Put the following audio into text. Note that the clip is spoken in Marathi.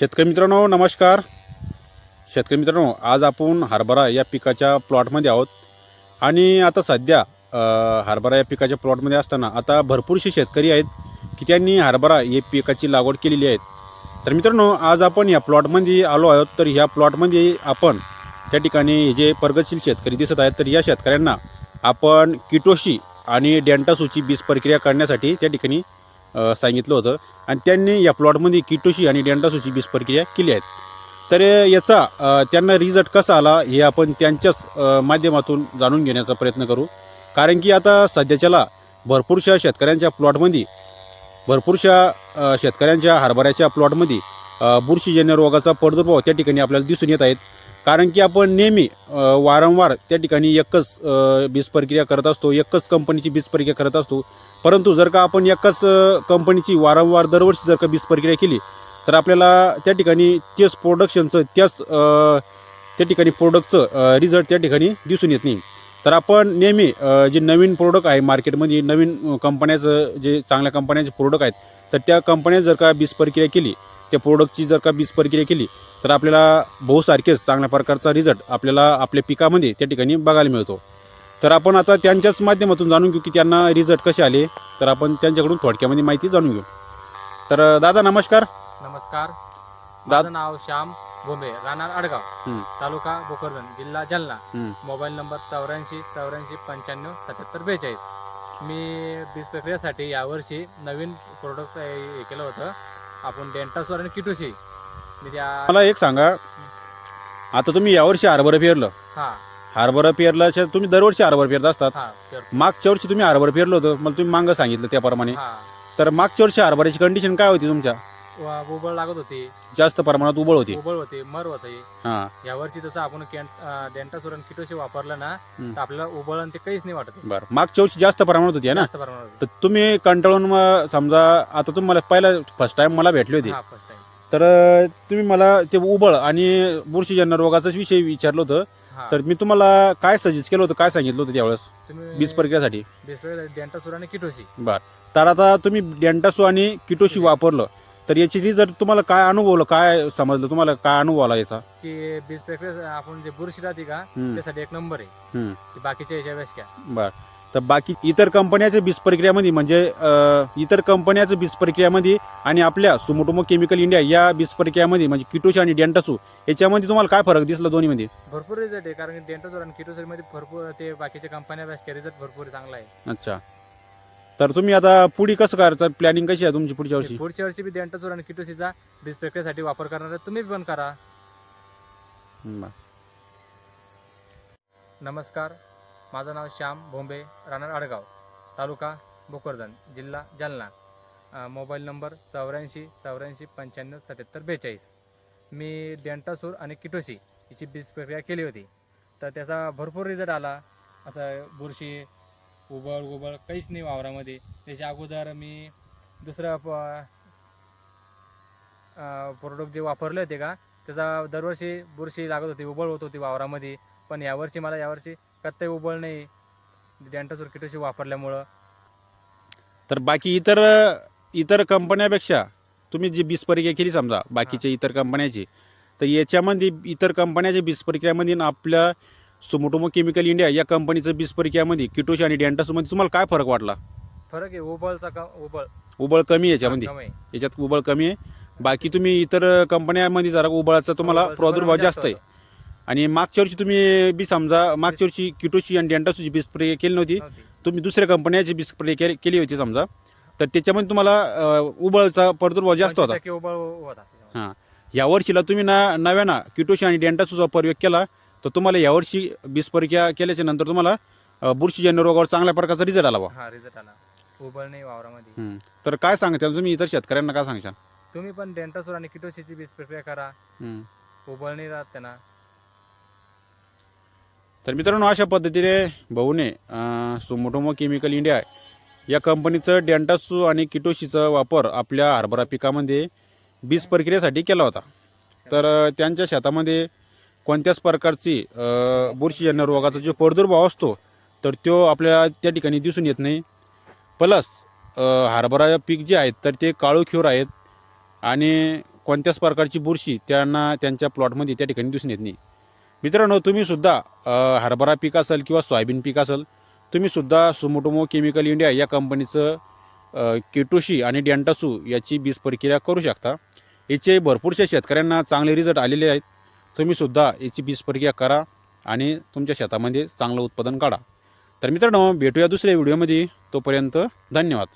शेतकरी मित्रांनो नमस्कार. शेतकरी मित्रांनो आज आपण हरभरा या पिकाच्या प्लॉटमध्ये आहोत. आणि आता सध्या हरभरा या पिकाच्या प्लॉटमध्ये असताना आता भरपूरसे शेतकरी आहेत की त्यांनी हरभरा या पिकाची लागवड केलेली आहे. तर मित्रांनो आज आपण या प्लॉटमध्ये आलो आहोत. तर ह्या प्लॉटमध्ये आपण त्या ठिकाणी जे प्रगतशील शेतकरी दिसत आहेत तर या शेतकऱ्यांना आपण किटोशी आणि डेंटासूची बीज प्रक्रिया करण्यासाठी त्या ठिकाणी सांगितलं होतं. आणि त्यांनी या प्लॉटमध्ये किटोशी आणि डेंटासूची बीज प्रक्रिया केली आहेत. तर याचा त्यांना रिझल्ट कसा आला हे आपण त्यांच्याच माध्यमातून जाणून घेण्याचा प्रयत्न करू. कारण की आता सध्याच्याला भरपूरशा शेतकऱ्यांच्या प्लॉटमध्ये भरपूरशा शेतकऱ्यांच्या हरभऱ्याच्या प्लॉटमध्ये बुरशीजन्य रोगाचा प्रादुर्भाव त्या ठिकाणी आपल्याला दिसून येत आहेत. कारण की आपण नेहमी वारंवार त्या ठिकाणी एकच अ, बीज प्रक्रिया करत असतो एकच कंपनीची बीज प्रक्रिया करत असतो. परंतु जर का आपण एकाच कंपनीची वारंवार दरवर्षी जर का बीज प्रक्रिया केली तर आपल्याला त्या ठिकाणी तेच प्रोडक्शनचं त्याच त्या ठिकाणी प्रोडक्टचं रिझल्ट त्या ठिकाणी दिसून येत नाही. तर आपण नेहमी जे नवीन प्रोडक्ट आहे मार्केटमध्ये नवीन कंपन्याचं जे चांगल्या कंपन्याचे प्रोडक्ट आहेत तर त्या कंपन्या जर का बीज प्रक्रिया केली त्या प्रोडक्टची जर का बीज प्रक्रिया केली तर आपल्याला बहुसारखेच चांगल्या प्रकारचा रिझल्ट आपल्याला आपल्या पिकामध्ये त्या ठिकाणी बघायला मिळतो. तर आपण आता त्यांच्याच माध्यमातून जाणून घेऊ की त्यांना रिझल्ट कसे आले. तर आपण त्यांच्याकडून थोडक्यामध्ये माहिती जाणून घेऊ. तर दादा नमस्कार. नमस्कार. दाद- माझं नाव श्याम भोंबे राहणार आडगाव. तालुका भोकरदन जिल्हा जालना. मोबाईल नंबर चौऱ्याऐंशी चौऱ्याऐंशी पंच्याण्णव सत्याहत्तर बेचाळीस. मी बीज प्रक्रियेसाठी यावर्षी नवीन प्रोडक्ट हे केलं होतं. आपण डेंटासोर आणि किटोशी मला एक सांगा. आता तुम्ही यावर्षी हरभरा पेरलं हां. हरभरा पेरल्याच्या तुम्ही दरवर्षी हरभरा पेरत असतात. हां मागच्या वर्षी तुम्ही हरभरा पेरलं होतं. मला तुम्ही मागं सांगितलं त्याप्रमाणे. हां. तर मागच्या वर्षी हरभऱ्याची कंडिशन काय होती तुमच्या? वा- उबळ लागत होती. जास्त प्रमाणात उबळ होती. उबळ होते मर होते. हां. यावर्षी जसं आपण डेंटासोर आणि किटोशी वापरलं ना. तर आपल्याला उबळ आणि ते काहीच नाही वाटत बरं. मागच्या वर्षी जास्त प्रमाणात होती है ना? जास्त प्रमाणात तर तुम्ही कंटाळून मग समजा आता तुम्हाला पहिला फर्स्ट टाइम मला भेटले होते. हा फर्स्ट टाइम तर तुम्ही मला ते उबळ आणि बुरशीजन्य रोगाचाच विषय विचारलं होतं. हा. तर मी तुम्हाला काय सजेस्ट केलं होतं काय सांगितलं होतं त्यावेळेस? तुम्ही बीज प्रक्रियासाठी. डेंटासोर आणि किटोशी. बर. तर आता तुम्ही डेंटासो आणि किटोशी वापरलं तर याची रिझल्ट तुम्हाला काय अनुभवलं काय समजलं तुम्हाला काय अनुभव आला याचा? की बीज प्रक्रिया आपण जे बुरशी राहते का हम्म, त्यासाठी एक नंबर आहे. हम्म. की बाकीच्या याच्या क्या बर. तर बाकी इतर कंपन्याच्या बीज प्रक्रियामध्ये म्हणजे इतर कंपन्याचं बीज प्रक्रियामध्ये आणि आपल्या सुमोटोमो केमिकल इंडिया या बीज प्रक्रियामध्ये म्हणजे किटोशी आणि डेंटासू याच्यामध्ये तुम्हाला काय फरक दिसला दोन्हीमध्ये? भरपूर रिझल्ट आहे कारण की डेंटासोर आणि किटोसोरमध्ये भरपूर ते बाकीच्या कंपन्या रिझल्ट भरपूर चांगला आहे. अच्छा. तर तुम्ही आता पुढे कसं करायचं? प्लॅनिंग कशी आहे तुमची पुढच्या वर्षी? पुढच्या वर्षी बी डेंटासोर आणि किटोशीचा बीज प्रक्रियेसाठी वापर करणार आहे. तुम्ही पण करा. नमस्कार. माझं नाव श्याम भोंबे राहणार आडगाव तालुका भोकरदन जिल्हा जालना. मोबाईल नंबर चौऱ्याऐंशी चौऱ्याऐंशी पंच्याण्णव सत्याहत्तर बेचाळीस. मी डेंटासूर आणि किटोसी याची बीज प्रक्रिया केली होती. तर त्याचा भरपूर रिझल्ट आला. असं बुरशी उबळ उबळ काहीच नाही वावरामध्ये. त्याच्या अगोदर मी दुसरं प प्रोडक्ट जे वापरले होते का त्याचा दरवर्षी बुरशी लागत होती उबळ होत होती वावरामध्ये. पण यावर्षी मला यावर्षी कत्ताही उबळ नाही. डेंटासूर किटोशी वापरल्यामुळं. तर बाकी इतर इतर कंपन्यापेक्षा तुम्ही जी प्रक्रिया केली समजा बाकीच्या इतर कंपन्याची तर याच्यामध्ये इतर कंपन्याच्या बीज प्रक्रियामध्ये आणि आपल्या सुमोटोमो केमिकल इंडिया या कंपनीचं बीज प्रक्रियामध्ये किटोशी आणि डेंटासूमध्ये तुम्हाला काय फरक वाटला? फरक आहे उबळचा का उबळ. उबळ कमी आहे याच्यामध्ये. कमी आहे. याच्यात उबळ कमी आहे. बाकी तुम्ही इतर कंपन्यामध्ये जरा उबळाचा तुम्हाला प्रादुर्भाव जास्त आहे. आणि मागच्या वर्षी तुम्ही बी समजा मागच्या वर्षी किटोशी आणि डेंटासूची बीज प्रक्रिया केली नव्हती. तुम्ही दुसऱ्या कंपन्याची बीज प्रक्रिया केली- होती समजा. तर त्याच्यामध्ये तुम्हाला उबळचा प्रादुर्भाव जास्त होता. 25% उबळ होता. हां. या वर्षीला तुम्ही ना नव्यानं किटोशी आणि डेंटासूचा प्रयोग केला तर तुम्हाला यावर्षी बीज प्रक्रिया केल्याच्यानंतर तुम्हाला बुरशीजन्य रोगावर चांगल्या प्रकारचा रिझल्ट आला बा. रिझल्ट आला. उबळ नाही वावरामध्ये. तर काय सांगता तुम्ही इतर शेतकऱ्यांना काय सांगशाल? तुम्ही पण डेंटासूर आणि किटोशीची बीज प्रक्रिया करा. हम्म. उबळ नाही राहत त्यांना. तर मित्रांनो अशा पद्धतीने भाऊने अं, सुमोटोमो केमिकल इंडिया या कंपनीचं डेंटासू आणि किटोशीचा वापर आपल्या हरभरा पिकामध्ये बीज प्रक्रियेसाठी केला होता. तर अं, त्यांच्या शेतामध्ये कोणत्याच प्रकारची अं, बुरशीजन्य रोगाचा जो प्रादुर्भाव असतो तर तो आपल्याला त्या ठिकाणी दिसून येत नाही. प्लस हरभरा पीक जे आहेत तर ते काळोखीवर आहेत. आणि कोणत्याच प्रकारची बुरशी त्यांना त्यांच्या प्लॉटमध्ये त्या ठिकाणी दिसून येत नाही. मित्रांनो तुम्हीसुद्धा हरभरा पीक असेल किंवा सोयाबीन पीक असेल तुम्हीसुद्धा सुमोटोमो केमिकल इंडिया या कंपनीचं केटोशी आणि डॅन्टासू याची बीज प्रक्रिया करू शकता. याचे भरपूरशा शेतकऱ्यांना चांगले रिझल्ट आलेले आहेत. तुम्हीसुद्धा याची बीज प्रक्रिया करा आणि तुमच्या शेतामध्ये चांगलं उत्पादन काढा. तर मित्रांनो भेटूया दुसऱ्या व्हिडिओमध्ये. तोपर्यंत धन्यवाद.